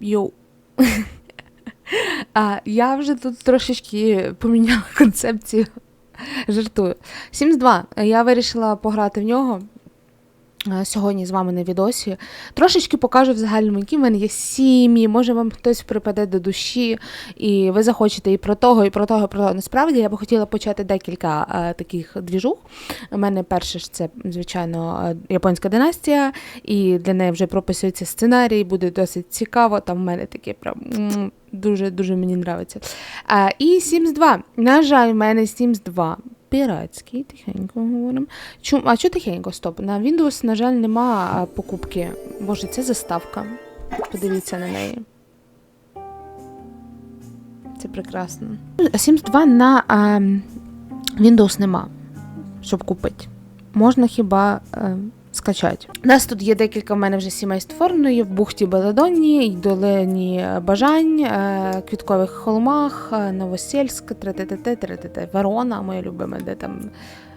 Йоу. А я вже тут трошечки поміняла концепцію. Жартую. Sims 2. Я вирішила пограти в нього. Е, Сьогодні з вами на відосі. Трошечки покажу в загальному, які в мене є сім'ї, може вам хтось припаде до душі, і ви захочете і про того, і про того, і про того. Насправді я би хотіла почати декілька е, таких двіжух. У мене перше ж це, звичайно, е, японська династія, і для неї вже прописується сценарій, буде досить цікаво. Там в мене таке прям дуже-дуже мені подобається. А, і Sims 2. На жаль, в мене Sims 2. Піратський, тихенько говоримо. Чому? А чого тихенько? Стоп. На Windows, на жаль, нема покупки. Боже, це заставка. Подивіться на неї. Це прекрасно. Sims 2 на а, Windows нема, щоб купити. Можна хіба а, скачати. У нас тут є декілька в мене вже сімей створено, є в бухті Беладонні, долині бажань, е, квіткових холмах, е, Новосельськ, трететете, третете, Верона, моя любима, де там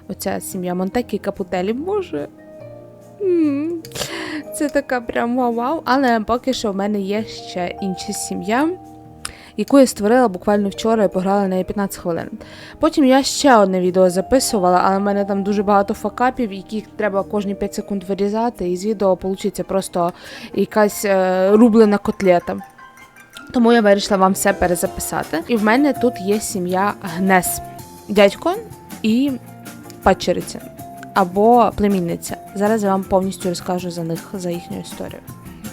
оця сім'я Монтекі, Капутелі. Боже. Це така прям вау-вау. Але поки що в мене є ще інша сім'я, яку я створила буквально вчора і пограла неї 15 хвилин. Потім я ще одне відео записувала, але в мене там дуже багато факапів, яких треба кожні 5 секунд вирізати, і з відео вийде просто якась е, рублена котлета. Тому я вирішила вам все перезаписати. І в мене тут є сім'я Гнес, дядько і падчериця або племінниця. Зараз я вам повністю розкажу за них за їхню історію.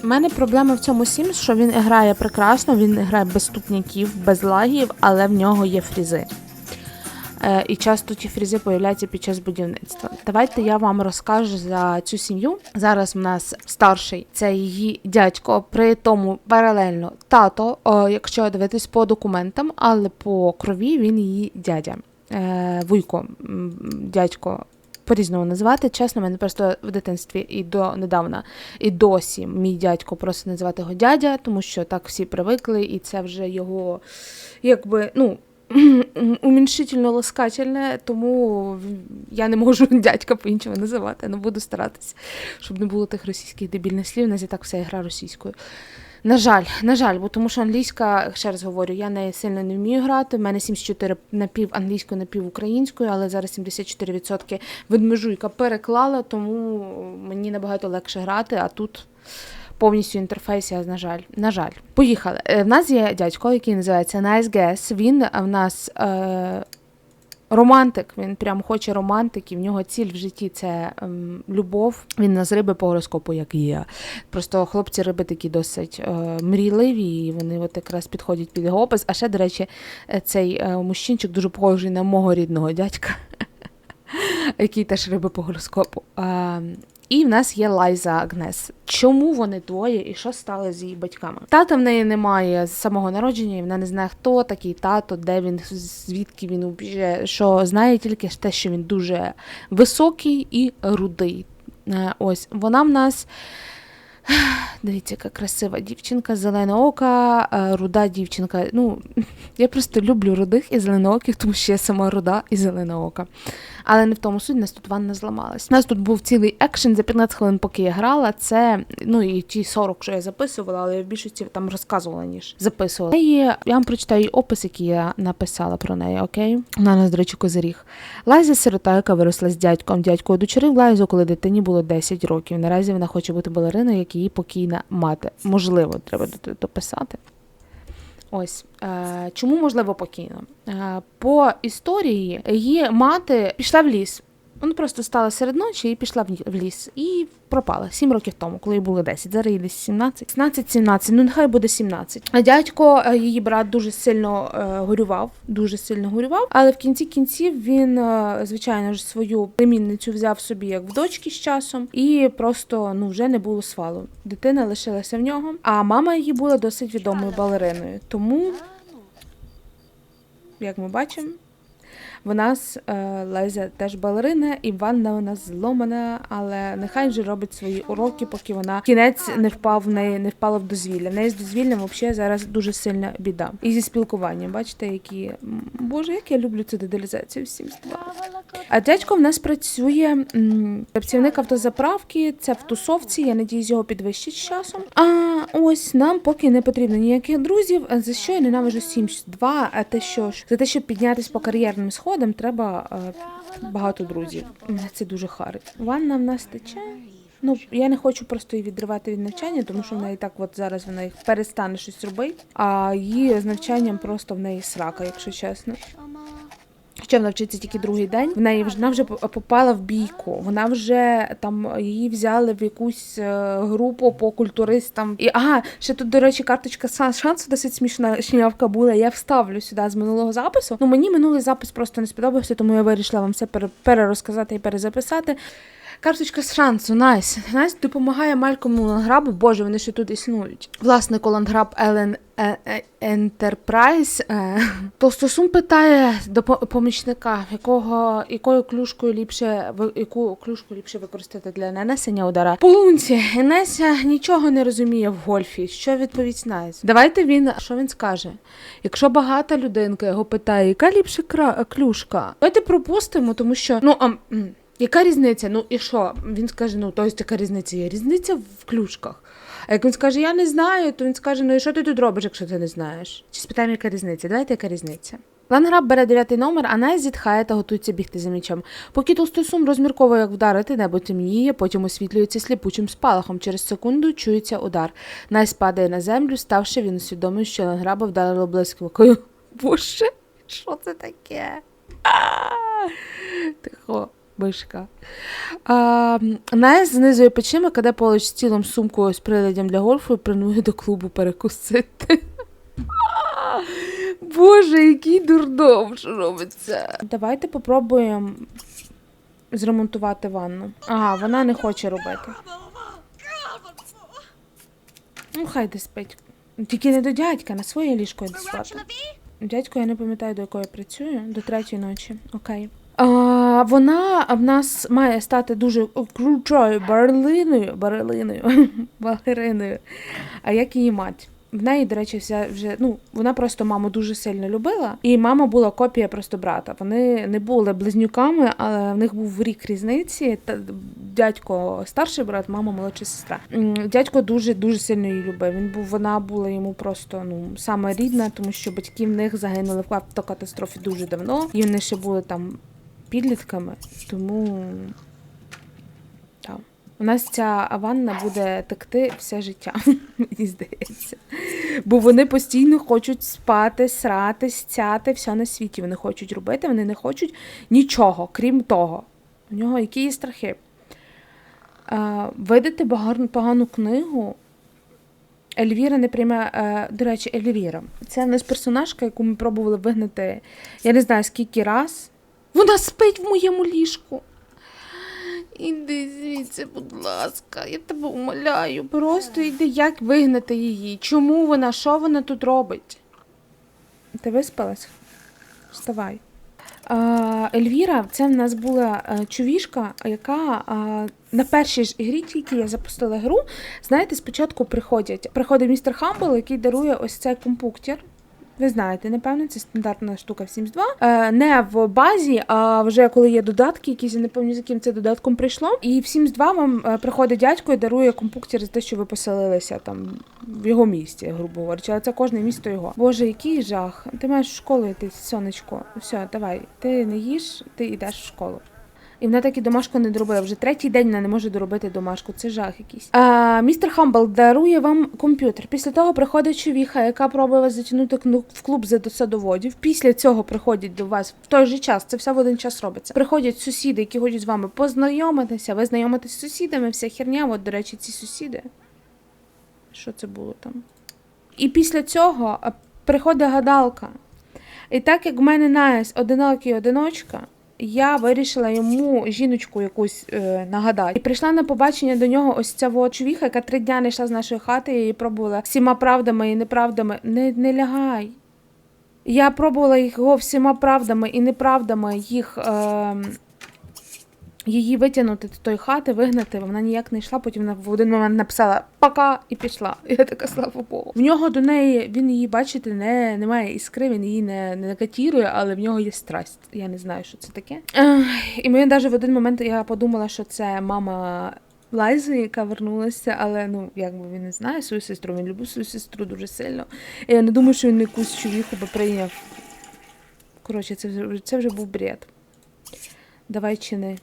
У мене проблема в цьому Sims, що він грає прекрасно, він грає без ступняків, без лагів, але в нього є фрізи. Е, і часто ті фрізи появляються під час будівництва. Давайте я вам розкажу за цю сім'ю. Зараз в нас старший це її дядько, при тому паралельно тато, якщо дивитись по документам, але по крові він її дядя. Е, вуйко, дядько. По-різному називати. Чесно, мене просто в дитинстві і до недавна, і досі мій дядько просить називати його дядя, тому що так всі привикли, і це вже його, якби, ну, уміншительно ласкательне, тому я не можу дядька по-іншому називати, але буду старатися, щоб не було тих російських дебільних слів, у нас і так вся гра російською. На жаль, на жаль, бо тому що англійська, ще раз говорю, я не сильно не вмію грати. У мене 74 напів англійською, напів українською, але зараз 74% ведмежуйка переклала, тому мені набагато легше грати, а тут повністю інтерфейс, я, на жаль. На жаль. Поїхали. Е, В нас є дядько, який називається Nice Guess. Він е, в нас. Е- Романтик, він прям хоче романтики. В нього ціль в житті це ем, любов. Він на з риби по гороскопу, як і я. Просто хлопці риби такі досить е, мрійливі, і вони от якраз підходять під його опис. А ще, до речі, е, цей е, мужчинчик дуже похожий на мого рідного дядька, який теж риби по гороскопу. І в нас є Лайза Агнес. Чому вони двоє і що стало з її батьками? Тата в неї немає з самого народження, і вона не знає, хто такий тато, де він, звідки він убіже. Що знає тільки те, що він дуже високий і рудий. Е, Ось вона в нас. Дивіться, яка красива дівчинка, зеленоока, е, руда дівчинка. Ну, я просто люблю рудих і зеленооких, тому що я сама руда і зеленоока. Але не в тому суть, у нас тут ванна зламалась. У нас тут був цілий екшен за 15 хвилин, поки я грала. Це ну і ті 40, що я записувала, але я в більшості там розказувала, ніж записувала. І я вам прочитаю опис, який я написала про неї, окей? Вона нас, до речі, козиріг. Лайза сирота, яка виросла з дядьком. Дядько одучерив Лайзу, коли дитині було 10 років. Наразі вона хоче бути балериною, як її покійна мати. Можливо, треба дописати. Ось е, чому можливо покійно? Е, по історії її мати пішла в ліс. Вона просто стала серед ночі і пішла в ліс. І пропала 7 років тому, коли їй було 10. Зараз їй десь 17. 17-17, ну нехай буде 17. А дядько, е, її брат, дуже сильно е, горював, дуже сильно горював. Але в кінці кінців він, е, звичайно ж, свою племінницю взяв собі як в дочки з часом, і просто ну вже не було свалу. Дитина лишилася в нього. А мама її була досить відомою балериною. Тому, як ми бачимо. В нас е, Лезя теж балерина, і ванна нас зломана, але нехай вже робить свої уроки, поки вона кінець не впав в неї, не впала в дозвілля. В неї з дозвіллям взагалі зараз дуже сильна біда. І зі спілкуванням, бачите, які боже, як я люблю цю деталізацію всім А дядько в нас працює працівник автозаправки, це в тусовці. Я надіюсь, його підвищить з часом. А ось нам поки не потрібно ніяких друзів. За що я ненавижу Sims 2, а те, що за те, щоб піднятись по кар'єрним сходам, треба е, багато друзів. Мене це дуже харить. Ванна в нас тече. Ну, я не хочу просто її відривати від навчання, тому що в неї так от зараз вона їх перестане щось робити, а її з навчанням просто в неї срака, якщо чесно. Хоча вона вчиться тільки другий день. В неї вона вже попала в бійку. Вона вже там її взяли в якусь е, групу по культуристам. І ага, ще тут, до речі, карточка шансу досить смішна шнявка була. Я вставлю сюди з минулого запису. Ну мені минулий запис просто не сподобався, тому я вирішила вам все пере- перерозказати і перезаписати. Карточка з шансу, найс. Найс допомагає Малькому Ланграбу. Боже, вони ще тут існують. Власнику Ланграб Елен Ентерпрайз. Е, Толстосум питає до помічника, якого якою клюшкою ліпше яку клюшку ліпше використати для нанесення удара. По лунці Інеся нічого не розуміє в гольфі. Що відповідь Найс? Давайте він що він скаже. Якщо багата людинка його питає, яка ліпше клюшка? Давайте пропустимо, тому що ну а. Яка різниця? Ну і що? Він скаже, ну то есть яка різниця? Є різниця в клюшках. А як він скаже, я не знаю, то він скаже, ну і що ти тут робиш, якщо ти не знаєш? Чи спитаємо, яка різниця? Давайте яка різниця. Ланграб бере дев'ятий номер, а Найс зітхає та готується бігти за м'ячем. Поки толстосум розмірковує, як вдарити, небо темніє, потім освітлюється сліпучим спалахом. Через секунду чується удар. Найс падає на землю, ставши, він усвідомив, що Ланграба вдарило блискавкою. Боже, що це таке? Тихо, мишка. А, Найс знизує плечима, кладе поруч з тілом сумку з приладдям для гольфу і планує до клубу перекусити. Боже, який дурдом, що робиться. Давайте попробуємо зремонтувати ванну. Ага, вона не хоче робити. Ну, хай де спить. Тільки не до дядька, на своє ліжко йде спати. Дядько, я не пам'ятаю, до якої працюю, до третьої ночі. Окей. А, вона в нас має стати дуже крутою барлиною, барлиною, балериною, а як її мать. В неї, до речі, вся вже ну вона просто маму дуже сильно любила, і мама була копія просто брата. Вони не були близнюками, але в них був рік різниці. Та дядько старший брат, мама молодша сестра. Дядько дуже дуже сильно її любив. Він був, вона була йому просто ну саме рідна, тому що батьки в них загинули в автокатастрофі дуже давно, і вони ще були там підлітками, тому так. У нас ця ванна буде текти все життя, мені здається. Бо вони постійно хочуть спати, срати, стяти, все на світі вони хочуть робити, вони не хочуть нічого, крім того. У нього які є страхи. А, видати погану книгу. Ельвіра не прийме. Е, до речі, Ельвіра. Це в нас персонажка, яку ми пробували вигнати, я не знаю скільки раз. Вона спить в моєму ліжку. Іди звідси, будь ласка, я тебе умоляю. Просто йди, як вигнати її. Чому вона? Що вона тут робить? Ти виспалась? Вставай. Ельвіра, це в нас була е, чувішка, яка на першій ж ігрі, тільки я запустила гру, знаєте, спочатку приходять. Приходить містер Хамбл, який дарує ось цей компуктір. Ви знаєте, напевно, це стандартна штука в Sims 2. Е, не в базі, а вже коли є додатки, якісь я не пам'ятаю, з яким це додатком прийшло. І в Sims 2 вам е, приходить дядько і дарує компуктір за те, що ви поселилися там в його місті, грубо говорячи. Але це кожне місто його. Боже, який жах. Ти маєш в школу йти, сонечко. Все, давай. Ти не їш, ти йдеш в школу. І вона так і домашку не доробила. Вже третій день вона не може доробити домашку. Це жах якийсь. А, містер Хамбл дарує вам комп'ютер. Після того приходить човіха, яка пробує вас затягнути в клуб за садоводів. Після цього приходять до вас в той же час. Це все в один час робиться. Приходять сусіди, які хочуть з вами познайомитися. Ви знайомитесь з сусідами, вся херня. От, до речі, ці сусіди. Що це було там? І після цього приходить гадалка. І так як в мене Найс одинокий одиночка, я вирішила йому жіночку якусь е, нагадати. І прийшла на побачення до нього ось ця от чувіха, яка три дня не йшла з нашої хати, я її пробувала всіма правдами і неправдами. Не, не лягай. Я пробувала його всіма правдами і неправдами їх. Е, її витягнути з тої хати, вигнати, вона ніяк не йшла, потім вона в один момент написала пока і пішла. Я така слава Богу. В нього до неї він її, бачите, не немає іскри, він її не, не катірує, але в нього є страсть. Я не знаю, що це таке. Ех, і мені навіть в один момент я подумала, що це мама. Лайзи, яка вернулася, але ну якби він не знає свою сестру, він любив свою сестру дуже сильно. І я не думаю, що він якусь чоловіку би прийняв. Коротше, це це вже був бред. Давай чини.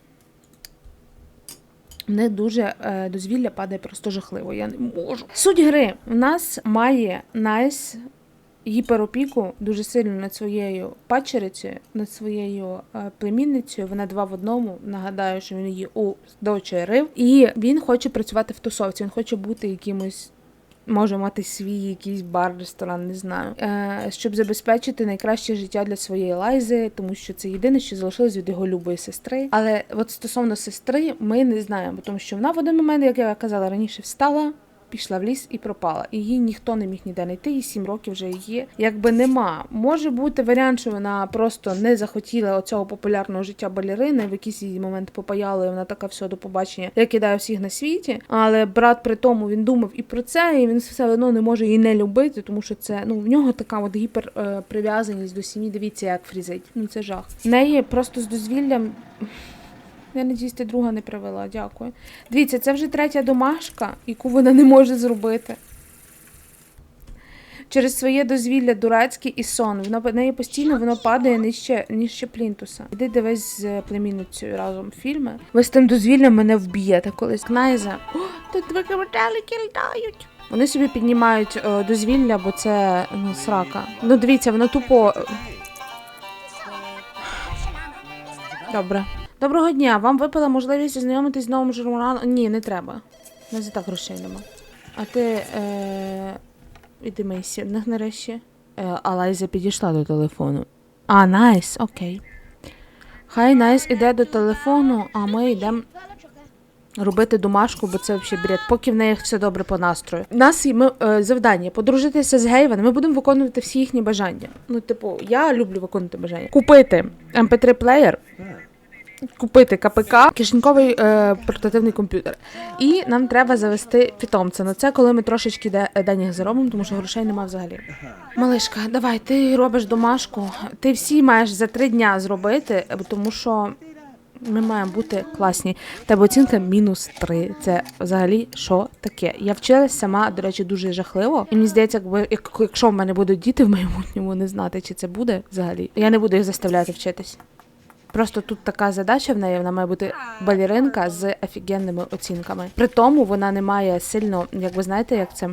Мене дуже е, дозвілля падає просто жахливо. Я не можу. Суть гри в нас має Найс гіперопіку дуже сильно над своєю пачерицею, над своєю е, племінницею. Вона два в одному. Нагадаю, що він її у дочерив, І він хоче працювати в тусовці. Він хоче бути якимось. Може мати свій якийсь бар, ресторан, не знаю, е, щоб забезпечити найкраще життя для своєї лайзи, тому що це єдине, що залишилось від його любої сестри. Але от стосовно сестри, ми не знаємо, тому що вона в один момент, як я казала раніше, встала. Пішла в ліс і пропала. Її ніхто не міг ніде знайти, і сім років вже її якби нема. Може бути варіант, що вона просто не захотіла оцього популярного життя балерини. В якийсь її момент попаяли, і вона така все до побачення. Я кидаю всіх на світі. Але брат при тому він думав і про це, і він все одно не може її не любити, тому що це ну в нього така от гіпер е, до сім'ї. Дивіться, як фрізить. Ну це жах. В неї просто з дозвіллям. Я надіюсь, друга не привела, дякую. Дивіться, це вже третя домашка, яку вона не може зробити. Через своє дозвілля дурацьке і сон. Воно в неї постійно воно падає нижче, нижче плінтуса. Іди дивись з племінницею разом фільми. Ви з тим дозвіллям мене вб'єте колись. Кнайза. О, тут два метелики літають. Вони собі піднімають е, дозвілля, бо це ну, срака. Ну дивіться, воно тупо. Добре. Доброго дня. Вам випала можливість ознайомитись з новим журналом. Ні, не треба. Нас і так грошей нема. А ти. Е... Іди на- нарешті. Е, а Лайза підійшла до телефону. А, найс, окей. Хай Найс іде до телефону, а ми йдемо робити домашку, бо це взагалі бред, поки в неї все добре по настрою. У нас ми, е, завдання подружитися з гейвен. Ми будемо виконувати всі їхні бажання. Ну, типу, я люблю виконувати бажання. Купити mp3 плеєр. Купити КПК, кишеньковий е, портативний комп'ютер. І нам треба завести питомця. На це коли ми трошечки де, денег заробимо, тому що грошей нема взагалі. Малишка, давай, ти робиш домашку. Ти всі маєш за три дня зробити, тому що ми маємо бути класні. Тебе оцінка мінус три. Це взагалі що таке? Я вчилась сама, до речі, дуже жахливо. І мені здається, якби якщо в мене будуть діти в майбутньому, не знати, чи це буде взагалі. Я не буду їх заставляти вчитись. Просто тут така задача в неї, вона має бути балеринка з офігенними оцінками. При тому вона не має сильно, як ви знаєте, як це.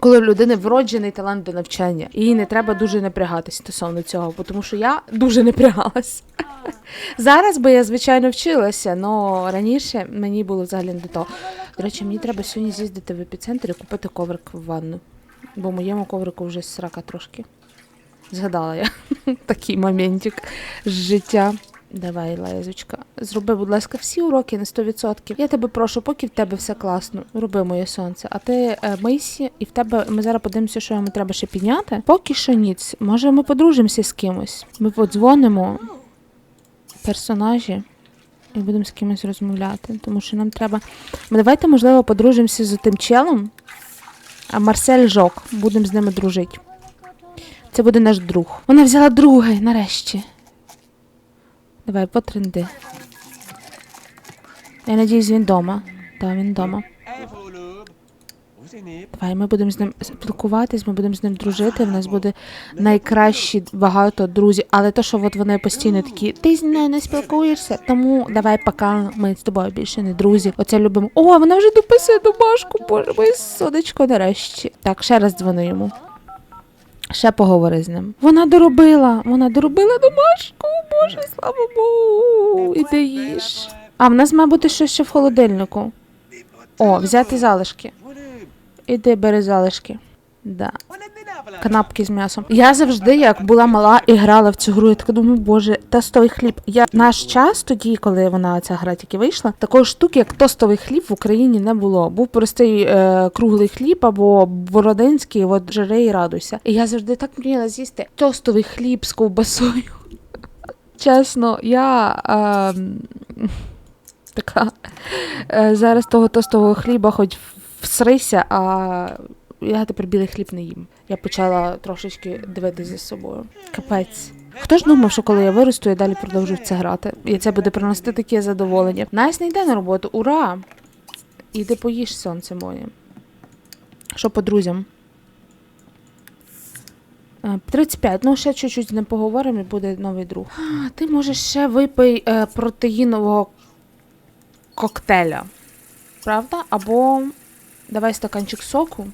Коли в людини вроджений талант до навчання, і їй не треба дуже напрягатись стосовно цього, тому що я дуже напрягалась. Зараз би я, звичайно, вчилася, але раніше мені було взагалі не до того. До речі, мені треба сьогодні з'їздити в епіцентр і купити коврик в ванну. Бо моєму коврику вже срака трошки. Згадала я такий моментик з життя. Давай, Лайзочка, зроби, будь ласка, всі уроки на 100%. Я тебе прошу, поки в тебе все класно. Роби моє сонце. А ти е, мийся, і в тебе ми зараз подивимося, що йому треба ще підняти. Поки що ніц. Може, ми подружимося з кимось. Ми подзвонимо персонажі і будемо з кимось розмовляти. Тому що нам треба. Ми давайте, можливо, подружимося з тим челом. А Марсель Жок. Будемо з ними дружити. Це буде наш друг. Вона взяла другий, нарешті. Давай, потренди. Я надіюсь, він вдома. Так, він вдома. Давай, ми будемо з ним спілкуватись, ми будемо з ним дружити. В нас буде найкращі багато друзів. Але то, що от вони постійно такі, ти з мною не спілкуєшся, тому давай пока ми з тобою більше не друзі. Оце любимо. О, вона вже дописує домашку, боже, моє сонечко нарешті. Так, ще раз дзвони йому. Ще поговори з ним. Вона доробила, вона доробила домашку, боже, слава Богу. Іди їж. А в нас має бути щось ще в холодильнику. О, взяти залишки. Іди бери залишки. Да. Канапки з м'ясом. Я завжди, як була мала і грала в цю гру, я така думаю, боже, тостовий хліб. Я наш час тоді, коли вона ця гра тільки вийшла, такої штуки, як тостовий хліб в Україні не було. Був простий е, круглий хліб або бородинський, от жири і радуйся. І я завжди так мріяла з'їсти тостовий хліб з ковбасою. Чесно, я. Е, така зараз того тостового хліба хоч всрися, а я тепер білий хліб не їм. Я почала трошечки дивитися за собою. Капець. Хто ж думав, що коли я виросту, я далі продовжу це грати? І це буде приносити таке задоволення. Найс не йде на роботу, ура! Іди поїж сонце моє. Що по друзям? Е, 35. Ну, ще чуть-чуть не поговоримо і буде новий друг. А, Ти можеш ще випий е, протеїнового коктейля. Правда? Або давай стаканчик соку.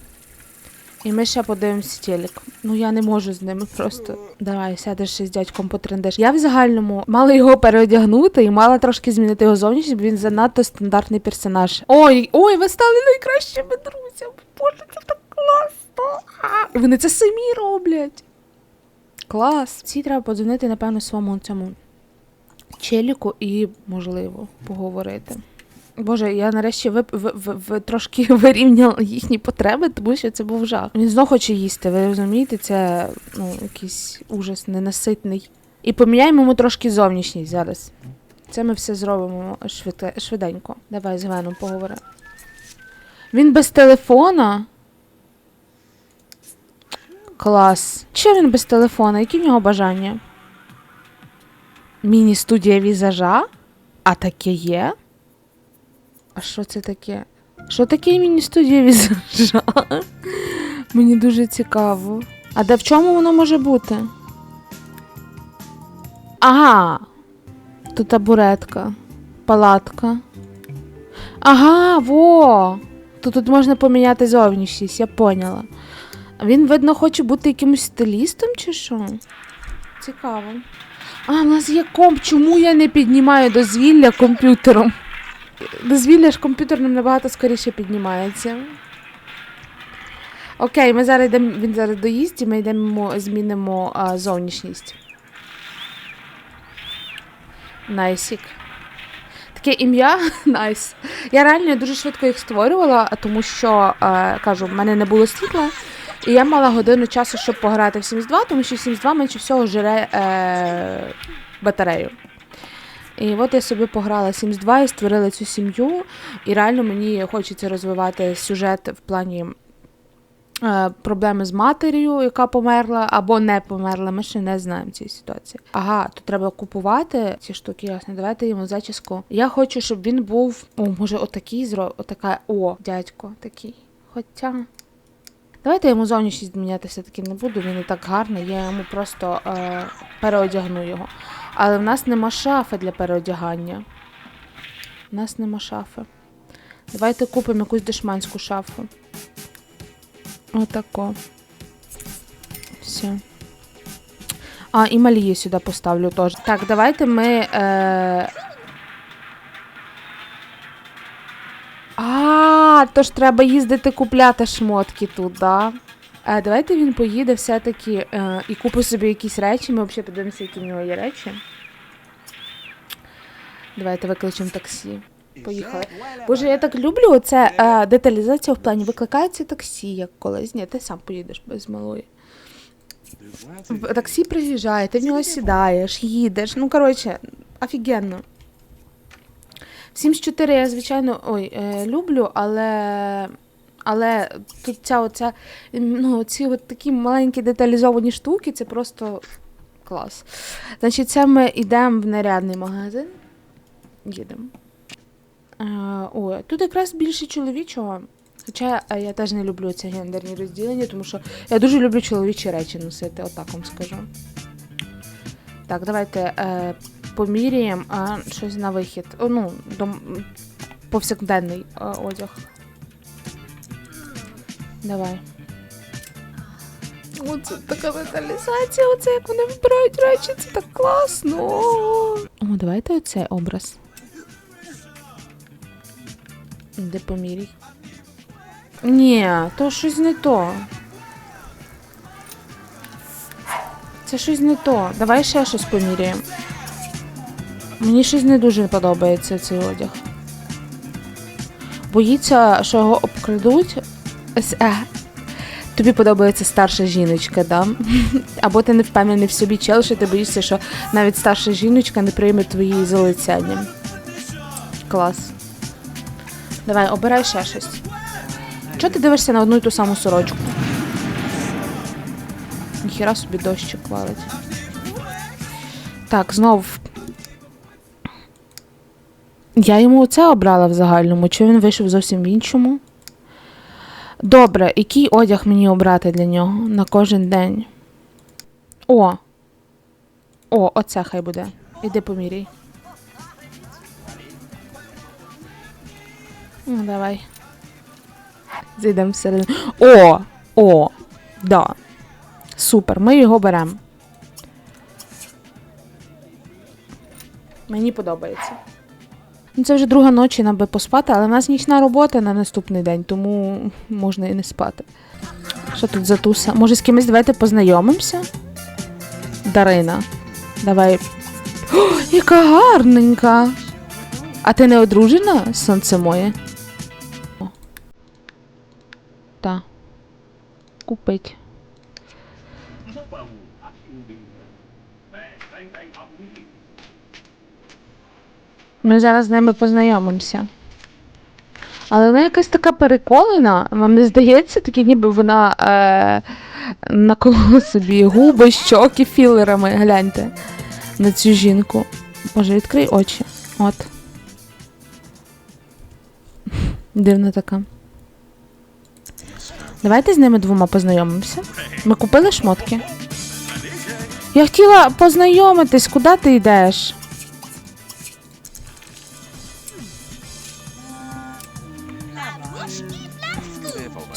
І ми ще подивимося телек. Ну я не можу з ними просто. Давай, сядеш ще з дядьком потрендеш. Я в загальному мала його переодягнути і мала трошки змінити його зовнішність, бо він занадто стандартний персонаж. Ой, ой, ви стали найкращими друзями. Боже, це так класно. А, Вони це самі роблять. Клас. Всі треба подзвонити, напевно, своєму цьому челіку і, можливо, поговорити. Боже, я нарешті ви, ви, ви, ви трошки вирівняла їхні потреби, тому що це був жах. Він знов хоче їсти, ви розумієте, це ну, якийсь ужас ненаситний. І поміняємо йому трошки зовнішність зараз. Це ми все зробимо швидке, швиденько. Давай з Гвеном поговоримо. Він без телефона. Клас. Що він без телефона? Які в нього бажання? Міні-студія візажа? А таке є? А що це таке? Що таке міні-студія візажа? Мені дуже цікаво. А де в чому воно може бути? Ага. Тут табуретка. Палатка. Ага, во! Тут, тут можна поміняти зовнішність, я поняла. Він, видно, хоче бути якимось стилістом чи що? Цікаво. А, в нас є комп. Чому я не піднімаю дозвілля комп'ютером? Дозвілля ж комп'ютерним набагато скоріше піднімається. Окей, ми зараз йдемо, він зараз доїсть і ми йдемо, змінимо а, зовнішність. Найсік. Таке ім'я найс. Я реально дуже швидко їх створювала, тому що, е, кажу, в мене не було світла. І я мала годину часу, щоб пограти в Sims 2, тому що Sims 2 менше всього жере е, батарею. І от я собі пограла Sims 2 і створила цю сім'ю. І реально мені хочеться розвивати сюжет в плані е, проблеми з матерію, яка померла, або не померла. Ми ще не знаємо цієї ситуації. Ага, то треба купувати ці штуки, ясно. Давайте йому зачіску. Я хочу, щоб він був. О, може, отакий зро... отака. О, дядько, такий. Хоча. Давайте йому зовнішність зміняти все-таки не буду, він і так гарний, я йому просто е, переодягну його. Але в нас нема шафи для переодягання. У нас нема шафи. Давайте купимо якусь дешманську шафу. Отако. Все. А, і малії сюди поставлю теж. Так, давайте ми. Е... А, ж треба їздити купляти шмотки тут, да? Е, давайте він поїде все-таки е, і купить собі якісь речі. Ми взагалі подивимося, які в нього є речі. Давайте викличемо таксі. Поїхали. Боже, я так люблю оце е, деталізація в плані викликається таксі, як колись. Ні, ти сам поїдеш без малої. Таксі приїжджає, ти в нього сідаєш, їдеш. Ну, коротше, офігенно. В Sims 4 я, звичайно, ой, е, люблю, але. Але тут ця оця, ну, ці от такі маленькі деталізовані штуки, це просто клас. Значить, це ми йдемо в нарядний магазин. Їдемо. О, тут якраз більше чоловічого. Хоча е, я теж не люблю ці гендерні розділення, тому що я дуже люблю чоловічі речі носити, отак вам скажу. Так, давайте е, поміряємо щось на вихід. О, ну, дом, повсякденний е, одяг. Давай. Оце така деталізація, оце як вони вибирають речі, це так класно. О, давайте оцей образ. Де помірій? Ні, то щось не то. Це щось не то. Давай ще щось поміряємо. Мені щось не дуже подобається цей одяг. Боїться, що його обкрадуть. Ес- е. Тобі подобається старша жіночка, да? Або ти не впевнений в собі чел, що ти боїшся, що навіть старша жіночка не прийме твої залицяння. Клас. Давай, обирай ще щось. Чого ти дивишся на одну і ту саму сорочку? Ніхіра собі дощик валить. Так, знов. Я йому оце обрала в загальному, чи він вийшов зовсім в іншому? Добре, який одяг мені обрати для нього на кожен день? О! О, оце хай буде. Іди поміряй. Ну, давай. Зайдемо всередину. О! О! Да. Супер, ми його беремо. Мені подобається. Ну, це вже друга ночі нам би поспати, але в нас нічна робота на наступний день, тому можна і не спати. Що тут за туса? Може, з кимось давайте познайомимося? Дарина. Давай. О, яка гарненька! А ти не одружена, сонце моє? О. Та. Купить. Ми зараз з ними познайомимося. Але вона якась така переколена, вам не здається, такі ніби вона е, наколола собі губи, щоки філерами. Гляньте на цю жінку. Боже, відкрий очі. От. Дивна така. Давайте з ними двома познайомимося. Ми купили шмотки. Я хотіла познайомитись, куди ти йдеш?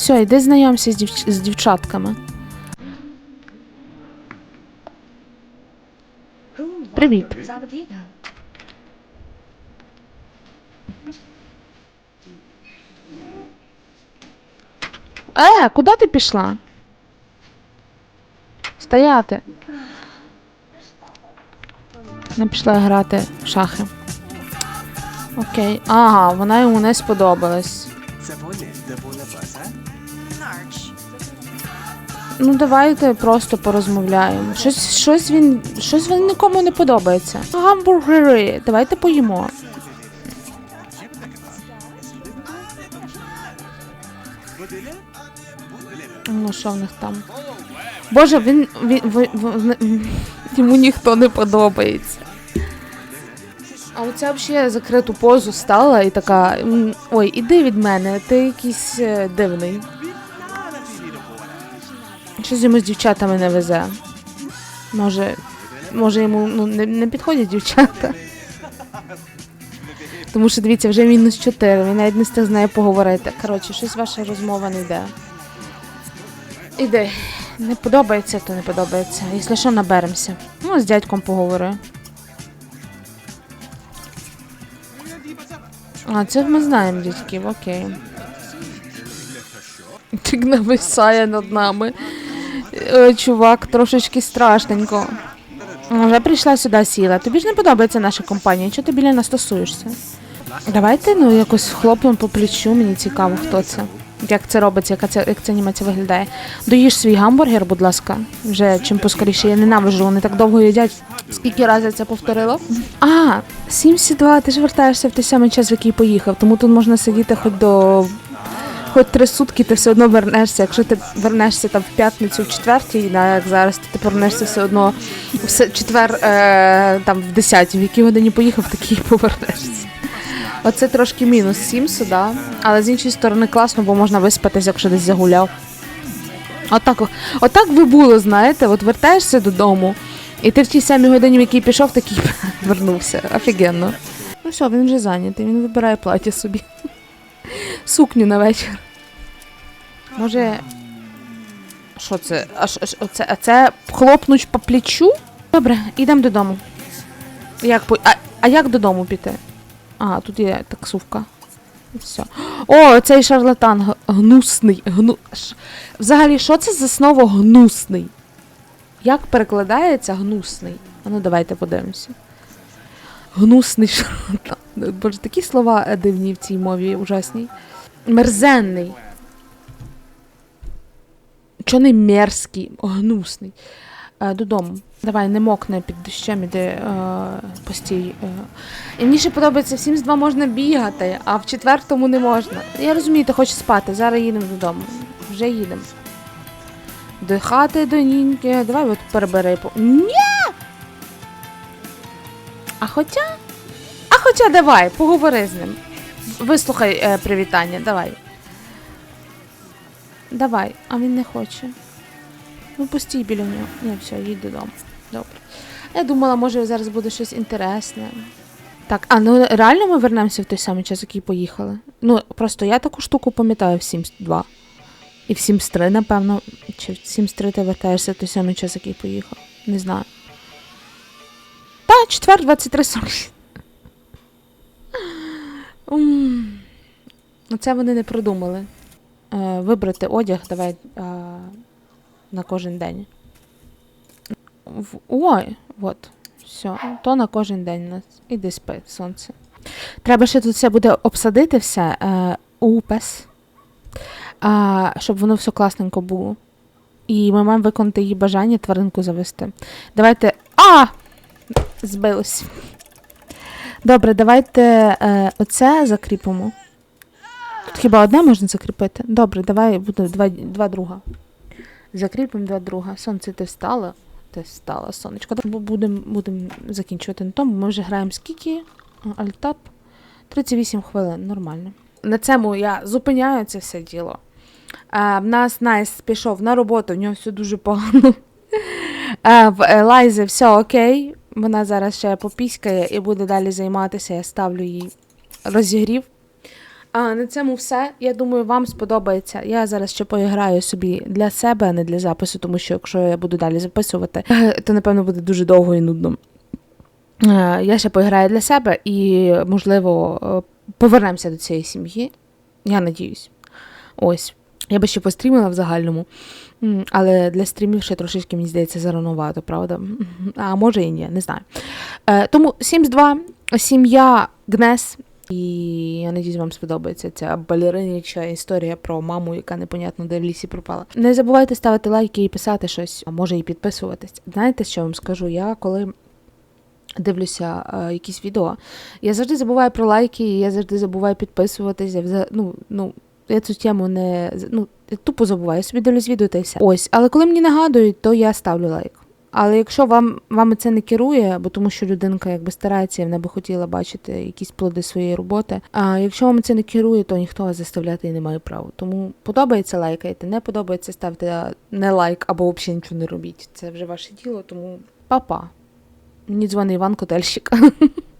Все, йди знайомся з, дівч... з дівчатками. Привіт. Е, куди ти пішла? Стояти. Не пішла грати в шахи. Окей. Ага, вона йому не сподобалась. Ну, давайте просто порозмовляємо. Щось, щось він. Щось він нікому не подобається. Гамбургери, давайте поїмо. Ну, що в них там? Боже, він. він, ви- ви- він- йому ніхто не подобається. А оця взагалі закриту позу стала і така. Ой, іди від мене, ти якийсь е, дивний. Щось йому з дівчатами не везе. Може, може йому ну, не, не підходять дівчата. Тому що дивіться, вже мінус 4, він навіть не встиг з нею поговорити. Коротше, щось ваша розмова не йде. Іди. Не подобається, то не подобається. Якщо що, наберемося. Ну, з дядьком поговорю. А, це ми знаємо дядьків, окей. Так нависає над нами. Е, Чувак, трошечки страшненько. Вже прийшла сюди сіла. Тобі ж не подобається наша компанія, чого ти біля нас стосуєшся? Давайте ну якось хлопнемо по плечу, мені цікаво, хто це. Як це робиться, яка це, як це анімація виглядає. Доїж свій гамбургер, будь ласка, вже чим поскоріше. Я ненавижу, вони так довго їдять. Скільки разів це повторила? А, 72, ти ж вертаєшся в той самий час, в який поїхав, тому тут можна сидіти хоч до хоч три сутки ти все одно вернешся. Якщо ти вернешся там в п'ятницю, в четвертій, да, як зараз, то ти повернешся все одно в четвер, е, там в десятій, в якій годині поїхав, такий повернешся. Оце трошки мінус Сімсу, да. Але з іншої сторони класно, бо можна виспатись, якщо десь загуляв. Отак, отак би було, знаєте, от вертаєшся додому, і ти в тій самій годині, в якій пішов, такий вернувся. Офігенно. Ну що, він вже зайнятий, він вибирає плаття собі. Сукню на вечір. Може. Що це? А, що- що- це, а це хлопнуть по плечу? Добре, йдемо додому. Як по... а, а як додому піти? А, тут є таксувка. Все. О, цей шарлатан гнусний. Гну... ш- Взагалі, що це за слово гнусний? Як перекладається гнусний? А ну давайте подивимося. Гнусний шарлатан. Боже, такі слова е, дивні в цій мові ужасній. Мерзенний. Чо не мерзкий, гнусний. Е, додому. Давай, не мокне під дощем, іди е, постій. Е. І мені ще подобається, в Sims 2 можна бігати, а в четвертому не можна. Я розумію, ти хочеш спати, зараз їдемо додому. Вже їдемо. До хати, до ніньки. Давай от перебери по. Ні! А хоча. А хоча давай, поговори з ним. Вислухай е, привітання, давай. Давай, а він не хоче. Ну, постій біля нього. Ні, все, їдь додому. Добре. Я думала, може зараз буде щось інтересне. Так, а ну реально ми вернемося в той самий час, який поїхали. Ну, просто я таку штуку пам'ятаю в Sims 2. І в Sims 3, напевно. Чи в Sims 3 ти вертаєшся в той самий час, який поїхав. Не знаю. Та, четвер 23 М. Оце вони не продумали. Е, вибрати одяг, давай е, на кожен день. Ой, от. Все. То на кожен день у нас. Іди спи, сонце. Треба ще тут все буде обсадити все. Е, упес. А, щоб воно все класненько було. І ми маємо виконати її бажання тваринку завести. Давайте. А! Збилось. Добре, давайте е, оце закріпимо. Тут хіба одне можна закріпити? Добре, давай буде два, два друга. Закріпимо два друга. Сонце, ти встала? Ти встала, сонечко. Будемо будем закінчувати на тому. Ми вже граємо скільки? Альтап. 38 хвилин, нормально. На цьому я зупиняю це все діло. А, в нас Найс пішов на роботу, в нього все дуже погано. А, в Елайзи все окей. Вона зараз ще попіскає і буде далі займатися. Я ставлю їй розігрів. А на цьому все. Я думаю, вам сподобається. Я зараз ще поіграю собі для себе, а не для запису, тому що якщо я буду далі записувати, то напевно буде дуже довго і нудно. Е, Я ще поіграю для себе і, можливо, е, повернемося до цієї сім'ї. Я надіюсь. Ось. Я би ще пострімила в загальному. Але для стрімів ще трошечки, мені здається, заранувато, правда? А може і ні, не знаю. Е, Тому Sims 2, сім'я Гнес. І я надіюсь, вам сподобається ця балериняча історія про маму, яка непонятно де в лісі пропала. Не забувайте ставити лайки і писати щось, а може і підписуватись. Знаєте, що вам скажу? Я коли дивлюся е, якісь відео, я завжди забуваю про лайки, я завжди забуваю підписуватися. Ну, ну, я цю тему не ну, тупо забуваю, собі дивлюсь відео. Ось, але коли мені нагадують, то я ставлю лайк. Але якщо вам вами це не керує, бо тому що людинка якби старається, вона би хотіла бачити якісь плоди своєї роботи. А якщо вам це не керує, то ніхто вас заставляти і не має права. Тому подобається лайкайте, не подобається, ставте не лайк або взагалі нічого не робіть. Це вже ваше діло, тому па-па. Мені дзвонить Іван Котельщик.